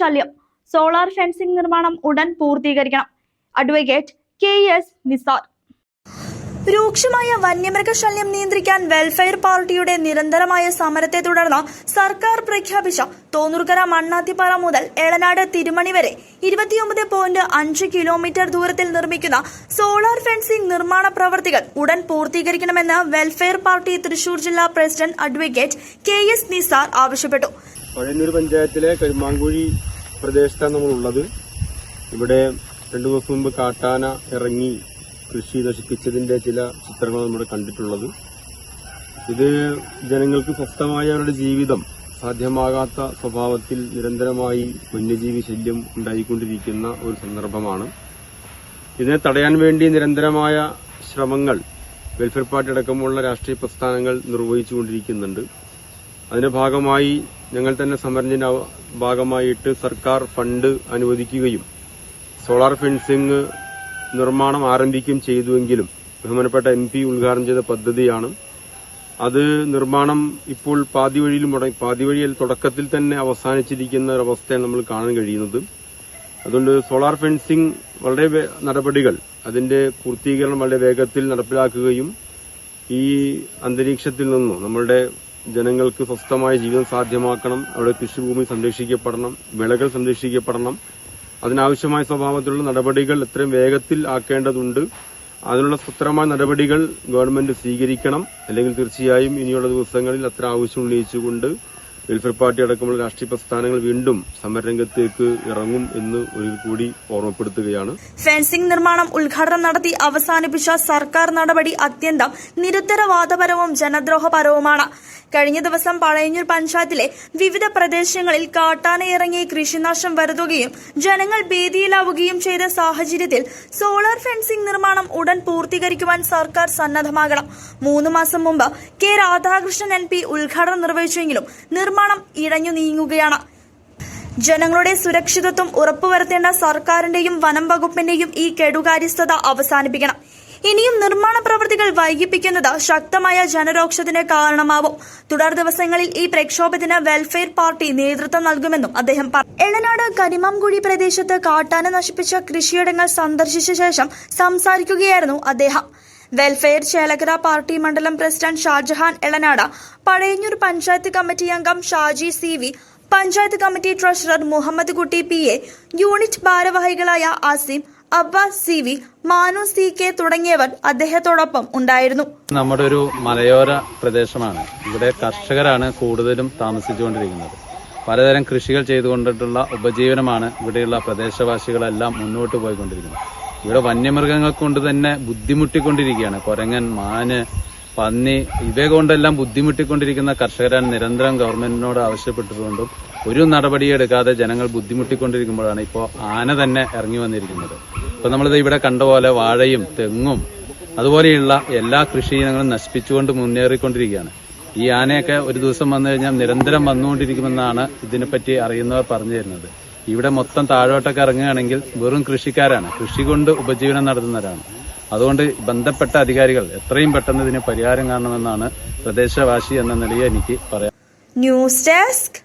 ശല്യം. Solar fencing നിർമ്മാണം ഉടൻ പൂർത്തീകരിക്കണം. അഡ്വക്കേറ്റ് കെ എസ് നിസാർ രൂക്ഷമായ വന്യമൃഗശല്യം നിയന്ത്രിക്കാൻ വെൽഫെയർ പാർട്ടിയുടെ നിരന്തരമായ സമരത്തെ തുടർന്ന് സർക്കാർ പ്രഖ്യാപിച്ച തോന്നൂർക്കര മണ്ണാത്തിപ്പാറ മുതൽ എളനാട് തിരുമണി വരെ ഇരുപത്തിയൊമ്പത് പോയിന്റ് അഞ്ച് കിലോമീറ്റർ ദൂരത്തിൽ നിർമ്മിക്കുന്ന സോളാർ ഫെൻസിംഗ് നിർമ്മാണ പ്രവർത്തികൾ ഉടൻ പൂർത്തീകരിക്കണമെന്ന് വെൽഫെയർ പാർട്ടി തൃശൂർ ജില്ലാ president advocate K S Nisar ആവശ്യപ്പെട്ടു. പഴയന്നൂർ പഞ്ചായത്തിലെ കരുമാങ്കുഴി പ്രദേശത്താണ് നമ്മളുള്ളത്. ഇവിടെ രണ്ടു ദിവസം മുമ്പ് കാട്ടാന ഇറങ്ങി കൃഷി നശിപ്പിച്ചതിന്റെ ചില ചിത്രങ്ങൾ നമ്മൾ കണ്ടിട്ടുള്ളത്. ഇത് ജനങ്ങൾക്ക് സ്വസ്ഥമായ അവരുടെ ജീവിതം സാധ്യമാകാത്ത സ്വഭാവത്തിൽ നിരന്തരമായി വന്യജീവി ശല്യം ഉണ്ടായിക്കൊണ്ടിരിക്കുന്ന ഒരു സന്ദർഭമാണ്. ഇതിനെ തടയാൻ വേണ്ടി നിരന്തരമായ ശ്രമങ്ങൾ വെൽഫെയർ പാർട്ടി അടക്കമുള്ള രാഷ്ട്രീയ പ്രസ്ഥാനങ്ങൾ നിർവഹിച്ചുകൊണ്ടിരിക്കുന്നുണ്ട്. അതിന്റെ ഭാഗമായി ഞങ്ങൾ തന്നെ സമരത്തിന്റെ ഭാഗമായിട്ട് സർക്കാർ ഫണ്ട് അനുവദിക്കുകയും സോളാർ ഫെൻസിംഗ് നിർമ്മാണം ആരംഭിക്കുകയും ചെയ്തുവെങ്കിലും ബഹുമാനപ്പെട്ട എം പി ഉദ്ഘാടനം ചെയ്ത പദ്ധതിയാണ്. അത് നിർമ്മാണം ഇപ്പോൾ പാതി വഴിയിൽ മുടങ്ങി പാതി വഴിയിൽ തുടക്കത്തിൽ തന്നെ അവസാനിച്ചിരിക്കുന്ന ഒരവസ്ഥയാണ് നമ്മൾ കാണാൻ കഴിയുന്നത്. അതുകൊണ്ട് സോളാർ ഫെൻസിംഗ് വളരെ നടപടികൾ അതിന്റെ പൂർത്തീകരണം വളരെ വേഗത്തിൽ നടപ്പിലാക്കുകയും ഈ അന്തരീക്ഷത്തിൽ നിന്നും നമ്മളുടെ ജനങ്ങൾക്ക് സ്വസ്ഥമായ ജീവിതം സാധ്യമാക്കണം. അവിടെ കൃഷിഭൂമി സംരക്ഷിക്കപ്പെടണം. വിളകൾ സംരക്ഷിക്കപ്പെടണം. അതിനാവശ്യമായ സ്വഭാവത്തിലുള്ള നടപടികൾ എത്രയും വേഗത്തിൽ ആക്കേണ്ടതുണ്ട്. അതിനുള്ള സുത്രമായ നടപടികൾ ഗവൺമെന്റ് സ്വീകരിക്കണം. അല്ലെങ്കിൽ തീർച്ചയായും ഇനിയുള്ള ദിവസങ്ങളിൽ അത്ര ആവശ്യം ഉന്നയിച്ചുകൊണ്ട് വെൽഫെയർ പാർട്ടി അടക്കമുള്ള രാഷ്ട്രീയ പ്രസ്ഥാനങ്ങൾ വീണ്ടും സമരരംഗത്തേക്ക് ഇറങ്ങും എന്ന് ഒരിക്കൽ കൂടി ഓർമ്മപ്പെടുത്തുകയാണ്. ഫെൻസിംഗ് നിർമ്മാണം ഉദ്ഘാടനം നടത്തി അവസാനിപ്പിച്ച സർക്കാർ നടപടി അത്യന്തം നിരുത്തരവാദപരവും ജനദ്രോഹപരവുമാണ്. കഴിഞ്ഞ ദിവസം പഴയഞ്ഞൂർ പഞ്ചായത്തിലെ വിവിധ പ്രദേശങ്ങളിൽ കാട്ടാന ഇറങ്ങി കൃഷിനാശം വരുത്തുകയും ജനങ്ങൾ ഭീതിയിലാവുകയും ചെയ്ത സാഹചര്യത്തിൽ സോളാർ ഫെൻസിംഗ് നിർമ്മാണം ഉടൻ പൂർത്തീകരിക്കുവാൻ സർക്കാർ സന്നദ്ധമാകണം. മൂന്ന് മാസം മുമ്പ് കെ രാധാകൃഷ്ണൻ എം പി ഉദ്ഘാടനം നിർവഹിച്ചെങ്കിലും നിർമ്മാണം ഇഴഞ്ഞു നീങ്ങുകയാണ്. ജനങ്ങളുടെ സുരക്ഷിതത്വം ഉറപ്പുവരുത്തേണ്ട സർക്കാരിന്റെയും വനം വകുപ്പിന്റെയും ഈ കെടുകാര്യസ്ഥത അവസാനിപ്പിക്കണം. ഇനിയും നിർമ്മാണ പ്രവൃത്തികൾ വൈകിപ്പിക്കുന്നത് ശക്തമായ ജനരോക്ഷത്തിന് കാരണമാവും. തുടർ ദിവസങ്ങളിൽ ഈ പ്രക്ഷോഭത്തിന് വെൽഫെയർ പാർട്ടി നേതൃത്വം നൽകുമെന്നും അദ്ദേഹം പറഞ്ഞു എളനാട് കരിമാംകുഴി പ്രദേശത്ത് കാട്ടാന നശിപ്പിച്ച കൃഷിയിടങ്ങൾ സന്ദർശിച്ച ശേഷം സംസാരിക്കുകയായിരുന്നു അദ്ദേഹം. വെൽഫെയർ ചേലകര പാർട്ടി മണ്ഡലം പ്രസിഡന്റ് ഷാജഹാൻ എളനാട് പഴയന്നൂർ പഞ്ചായത്ത് കമ്മിറ്റി അംഗം Shaji C V panchayat committee treasurer Muhammad Kutty P A unit ഭാരവാഹികളായ Asim Abbas C V Manu C K തുടങ്ങിയവർ അദ്ദേഹത്തോടൊപ്പം ഉണ്ടായിരുന്നു. നമ്മുടെ ഒരു മലയോര പ്രദേശമാണ്. ഇവിടെ കർഷകരാണ് കൂടുതലും താമസിച്ചുകൊണ്ടിരിക്കുന്നത്. പലതരം കൃഷികൾ ചെയ്തുകൊണ്ടിട്ടുള്ള ഉപജീവനമാണ് ഇവിടെയുള്ള പ്രദേശവാസികളെല്ലാം മുന്നോട്ട് പോയിക്കൊണ്ടിരിക്കുന്നത്. ഇവിടെ വന്യമൃഗങ്ങൾ കൊണ്ട് തന്നെ ബുദ്ധിമുട്ടിക്കൊണ്ടിരിക്കുകയാണ്. കൊരങ്ങൻ മാന് പന്നി ഇവയെ കൊണ്ടെല്ലാം ബുദ്ധിമുട്ടിക്കൊണ്ടിരിക്കുന്ന കർഷകരാണ് നിരന്തരം ഗവൺമെന്റിനോട് ആവശ്യപ്പെട്ടുകൊണ്ടും ഒരു നടപടിയെടുക്കാതെ ജനങ്ങൾ ബുദ്ധിമുട്ടിക്കൊണ്ടിരിക്കുമ്പോഴാണ് ഇപ്പോൾ ആന തന്നെ ഇറങ്ങി വന്നിരിക്കുന്നത്. ഇപ്പൊ നമ്മളിത് ഇവിടെ കണ്ട പോലെ വാഴയും തെങ്ങും അതുപോലെയുള്ള എല്ലാ കൃഷി ഇനങ്ങളും നശിപ്പിച്ചുകൊണ്ട് മുന്നേറിക്കൊണ്ടിരിക്കുകയാണ്. ഈ ആനയൊക്കെ ഒരു ദിവസം വന്നു കഴിഞ്ഞാൽ നിരന്തരം വന്നുകൊണ്ടിരിക്കുമെന്നാണ് ഇതിനെപ്പറ്റി അറിയുന്നവർ പറഞ്ഞു തരുന്നത്. ഇവിടെ മൊത്തം താഴോട്ടൊക്കെ ഇറങ്ങുകയാണെങ്കിൽ വെറും കൃഷിക്കാരാണ്. കൃഷി കൊണ്ട് ഉപജീവനം നടത്തുന്നവരാണ്. അതുകൊണ്ട് ബന്ധപ്പെട്ട അധികാരികൾ എത്രയും പെട്ടെന്ന് ഇതിന് പരിഹാരം കാണണമെന്നാണ് പ്രദേശവാസി എന്ന നിലയിൽ എനിക്ക് പറയാം ന്യൂസ് ഡെസ്ക്